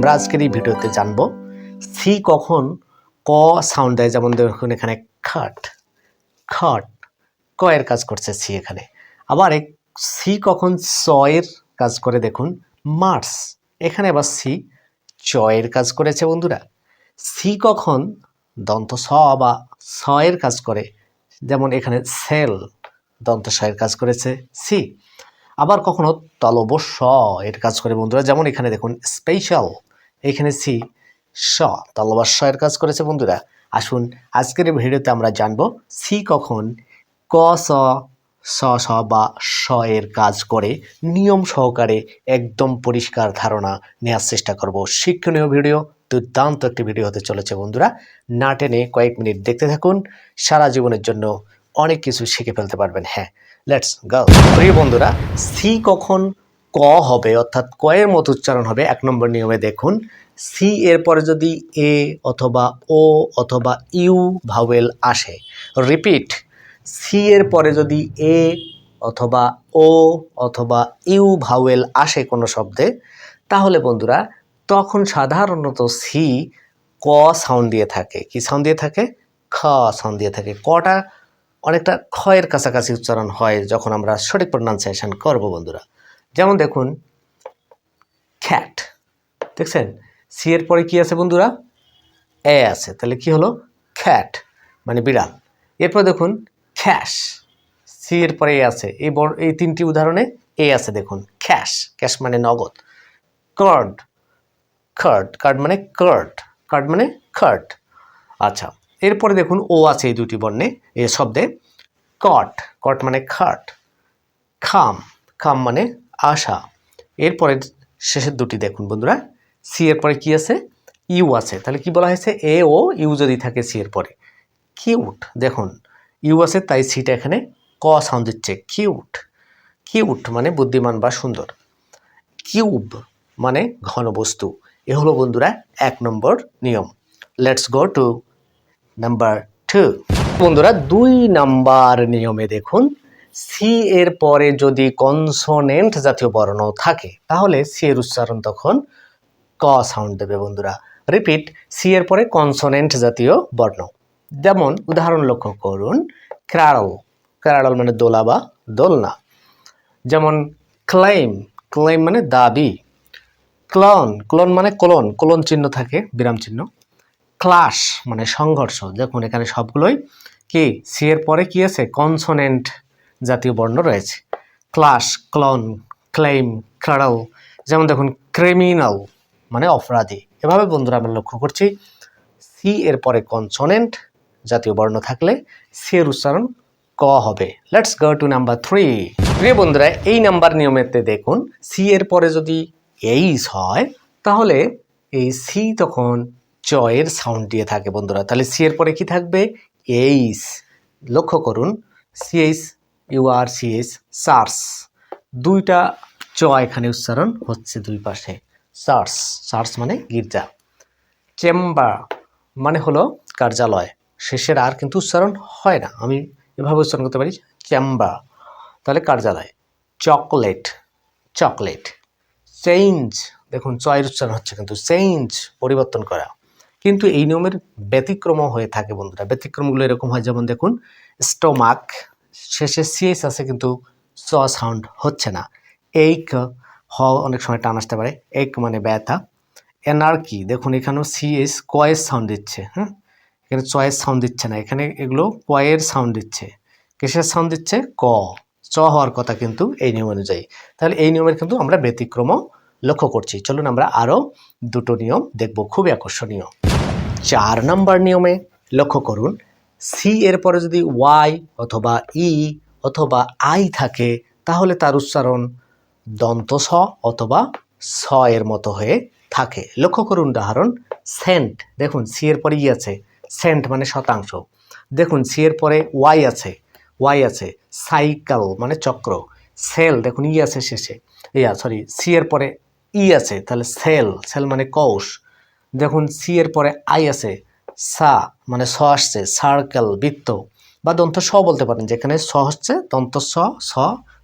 আমরা আজকের এই ভিডিওতে জানব সি কখন ক সাউন্ড দেয়। যেমন দেখুন, এখানে খাট, খট, ক এর কাজ করছে সি এখানে। আবার সি কখন এর কাজ করে দেখুন, মার্স। এখানে আবার সি চ এর কাজ করেছে বন্ধুরা। সি কখন দন্ত স বা এর কাজ করে, যেমন এখানে সেল দন্ত এর কাজ করেছে সি। আবার কখনো তলব স এর কাজ করে বন্ধুরা, যেমন এখানে দেখুন স্পেশাল এখানে সি, স তলবার স এর কাজ করেছে বন্ধুরা। আসুন, আজকের ভিডিওতে আমরা জানব সি কখন ক, স স স বা স এর কাজ করে নিয়ম সহকারে একদম পরিষ্কার ধারণা নেওয়ার চেষ্টা করব। শিক্ষণীয় ভিডিও, দুর্দান্ত একটি ভিডিও হতে চলেছে বন্ধুরা। না টেনে কয়েক মিনিট দেখতে থাকুন, সারা জীবনের জন্য অনেক কিছু শিখে ফেলতে পারবেন। হ্যাঁ লেটস গো। প্রিয় বন্ধুরা, সি কখন ক হবে, অর্থাৎ ক এর মতো উচ্চারণ হবে, এক নম্বর নিয়মে দেখুন। সি এর পরে যদি এ অথবা ও অথবা ইউ ভাওয়েল আসে রিপিট সি এর পরে যদি এ অথবা ও অথবা ইউ ভাওয়েল আসে কোনো শব্দে, তাহলে বন্ধুরা, তখন সাধারণত সি ক সাউন্ড দিয়ে থাকে। কি সাউন্ড দিয়ে থাকে? খ সাউন্ড দিয়ে থাকে। কটা? অনেকটা ক্ষয়ের কাছাকাছি উচ্চারণ হয় যখন আমরা সঠিক প্রোনাউন্সিয়েশন করব বন্ধুরা। যেমন দেখুন খ্যাট দেখছেন? সি এর পরে কি আছে বন্ধুরা? এ আছে। তাহলে কি হলো? খ্যাট মানে বিড়াল। এরপর দেখুন খ্যাশ সি এর পরে এ আছে। এই বড়, এই তিনটি উদাহরণে এ আছে দেখুন। খ্যাশ ক্যাশ মানে নগদ। কার্ড কার্ড কার্ড মানে কার্ড কার্ড মানে কার্ড আচ্ছা এরপরে দেখুন ও আছে এই দুটি বর্ণে এ শব্দে। কট কট মানে খাট। খাম খাম মানে আশা। এরপরে শেষের দুটি দেখুন বন্ধুরা। সি এর পরে কি আছে? ইউ আছে। তাহলে কি বলা হয়েছে? এ ও ইউ যদি থাকে সি এর পরে। কিউট দেখুন ইউ আছে, তাই সিটা এখানে ক সাউন্ড দিচ্ছে। কিউট কিউট মানে বুদ্ধিমান বা সুন্দর। কিউব মানে ঘনবস্তু এ হলো বন্ধুরা এক নম্বর নিয়ম। Let's go to number two বন্ধুরা, দুই নাম্বার নিয়মে দেখুন। সি এর পরে যদি কনসোনেন্ট জাতীয় বর্ণ থাকে, তাহলে সি এর উচ্চারণ তখন ক সাউন্ড দেবে বন্ধুরা। রিপিট সি এর পরে কনসোনেন্ট জাতীয় বর্ণ। যেমন, উদাহরণ লক্ষ্য করুন ক্রাড়ল ক্রাড়ল মানে দোলা বা দোলনা। যেমন ক্লেম ক্লেম মানে দাবি। ক্লন ক্লন মানে কোলন কোলন চিহ্ন থাকে, বিরাম চিহ্ন। ক্লাস মানে সংঘর্ষ। দেখুন, এখানে সবগুলোই কি? সি এর পরে কি আছে? কনসোনেন্ট জাতীয় বর্ণ রয়েছে। ক্লাস ক্লন ক্লেম ক্রাডল যেমন দেখুন ক্রিমিনাল মানে অপরাধী। এভাবে বন্ধুরা আমরা লক্ষ্য করছি সি এর পরে কনসোনেন্ট জাতীয় বর্ণ থাকলে সি এর উচ্চারণ ক হবে। Let's go to number three প্রিয় বন্ধুরা, এই নাম্বার নিয়মেতে দেখুন সি এর পরে যদি এইস হয়, তাহলে এই সি তখন চয়ের সাউন্ড দিয়ে থাকে বন্ধুরা। তাহলে সি এর পরে কি থাকবে? এইস লক্ষ্য করুন CH U R CH church. দুইটা চ এখানে উচ্চারণ হচ্ছে দুই পাশে। সার্স সার্স মানে গির্জা। চেম্বার মানে হলো কার্যালয়। শেষের আর কিন্তু উচ্চারণ হয় না। আমি এভাবে উচ্চারণ করতে পারি, চেম্বার। তাহলে কার্যালয়। Chocolate chocolate. চেঞ্জ, দেখুন চয়ের উচ্চারণ হচ্ছে কিন্তু চেঞ্জ, পরিবর্তন করা। কিন্তু এই নিয়মের ব্যতিক্রমও হয়ে থাকে বন্ধুরা। ব্যতিক্রমগুলো এরকম হয়, যেমন দেখুন, স্টোমাক শেষে সিএস আছে কিন্তু চ সাউন্ড হচ্ছে না। এইক হ অনেক সময় টান আসতে পারে। এক মানে ব্যথা। এনার্কি, দেখুন এখানেও সিএস কয়ের সাউন্ড দিচ্ছে হ্যাঁ? এখানে চয়ের সাউন্ড দিচ্ছে না। এখানে এগুলো কয়ের সাউন্ড দিচ্ছে। কিসের সাউন্ড দিচ্ছে? ক। চ হওয়ার কথা কিন্তু এই নিয়ম অনুযায়ী। তাহলে এই নিয়মের কিন্তু আমরা ব্যতিক্রমও লক্ষ্য করছি। চলুন আমরা আরও দুটো নিয়ম দেখব। খুবই আকর্ষণীয়। চার নাম্বার নিয়মে লক্ষ্য করুন। সি এর পরে যদি ওয়াই অথবা ই অথবা আই থাকে, তাহলে তার উচ্চারণ দন্ত স অথবা স এর মতো হয়ে থাকে। লক্ষ্য করুন উদাহরণ, সেন্ট। দেখুন সি এর পরে ই আছে। সেন্ট মানে শতাংশ। দেখুন সি এর পরে ওয়াই আছে। ওয়াই আছে। সাইকেল মানে চক্র। সেল, দেখুন ই আছে শেষে। ইয়া, সরি সি এর পরে ই আছে, তাহলে সেল। সেল মানে কৌশ। দেখুন সি এর পরে আই আছে। সা মানে স আসছে সার্কেল বৃত্ত। বা দন্ত স বলতে পারেন, যেখানে স হচ্ছে দন্ত স স,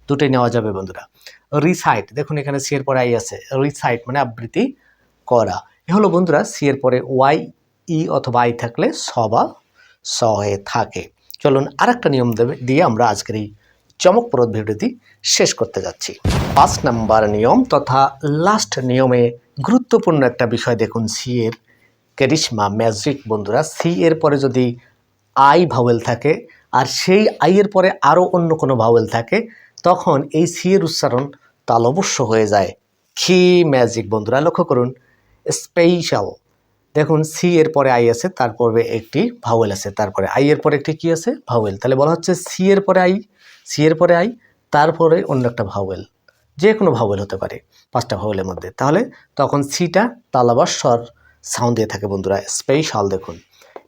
দুটোই নেওয়া যাবে বন্ধুরা। রিসাইট দেখুন এখানে সি এর পরে আই আছে। রিসাইট মানে আবৃত্তি করা। এ হলো বন্ধুরা সি এর পরে ওয়াই ই অথবা আই থাকলে স বা স হয়ে থাকে। চলুন আর একটা নিয়ম দেবে- দিয়ে আমরা আজকের এই চমকপ্রদ ভিডিওটি শেষ করতে যাচ্ছি। পাঁচ নাম্বার নিয়ম তথা লাস্ট নিয়মে গুরুত্বপূর্ণ একটা বিষয় দেখুন সি এর। ক্যারিশমা ম্যাজিক বন্ধুরা সি এর পরে যদি আই ভাওয়েল থাকে, আর সেই আই এর পরে আরও অন্য কোনো ভাওয়েল থাকে, তখন এই সি এর উচ্চারণ তালবস্য হয়ে যায়। কি ম্যাজিক বন্ধুরা, লক্ষ্য করুন স্পেশাল দেখুন সি এর পরে আই আছে তারপরে একটি ভাওয়েল আছে তারপরে আই এর পরে একটি কি আছে? ভাওয়েল তাহলে বলা হচ্ছে সি এর পরে আই সি এর পরে আই তারপরে অন্য একটা ভাওয়েল যে কোনো ভাওয়েল হতে পারে, পাঁচটা ভাওয়েলের মধ্যে। তাহলে তখন সিটা তালাবাস্বর সাউন্ড দিয়ে থাকে বন্ধুরা স্পেশাল দেখুন।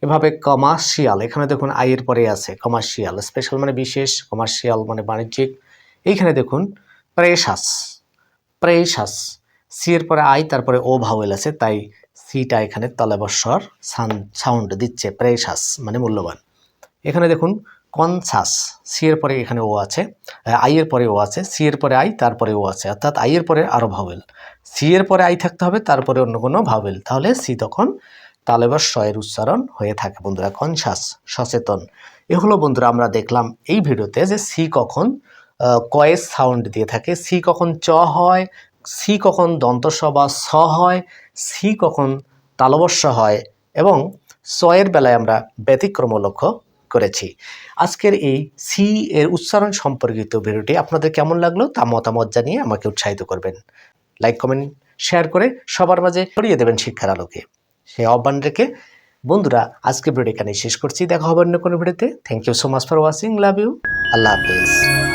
এভাবে কমার্শিয়াল এখানে দেখুন আইয়ের পরে আছে কমার্শিয়াল স্পেশাল মানে বিশেষ কমার্শিয়াল মানে বাণিজ্যিক। এইখানে দেখুন প্রেশাস প্রেশাস সি এর পরে আই তারপরে ও ভাওয়েল আছে, তাই সিটা এখানে তলাবস্বর সাউন্ড দিচ্ছে প্রেশাস মানে মূল্যবান। এখানে দেখুন কনসাস, সি এর পরে এখানে ও আছে, আই এর পরে ও আছে, সি এর পরে আই তারপরে ও আছে, অর্থাৎ আই এর পরে আরও ভাওয়েল। সি এর পরে আই থাকতে হবে তারপরে অন্য কোনো ভাওয়েল। তাহলে সি তখন তালেবার শয়ের উচ্চারণ হয়ে থাকে বন্ধুরা, কনসাস, সচেতন। এ হলো বন্ধুরা, আমরা দেখলাম এই ভিডিওতে যে সি কখন কয়েস সাউন্ড দিয়ে থাকে। সি কখন চ হয়, সি কখন দন্তস বা স হয়, সি কখন তালবস্য হয়, এবং সয়ের বেলায় আমরা ব্যতিক্রম লক্ষ্য করেছি। আজকের এই সি এর উচ্চারণ সম্পর্কিত ভিডিওটি আপনাদের কেমন লাগল তা মতামত জানিয়ে আমাকে উৎসাহিত করবেন। লাইক, কমেন্ট, শেয়ার করে সবার মাঝে ছড়িয়ে দেবেন শিক্ষার আলোকে। সেই আহ্বান রেখে বন্ধুরা আজকে ভিডিও এখানে শেষ করছি। দেখা হবে অন্য কোনো ভিডিওতে। Thank you so much for watching love you Allah Hafiz.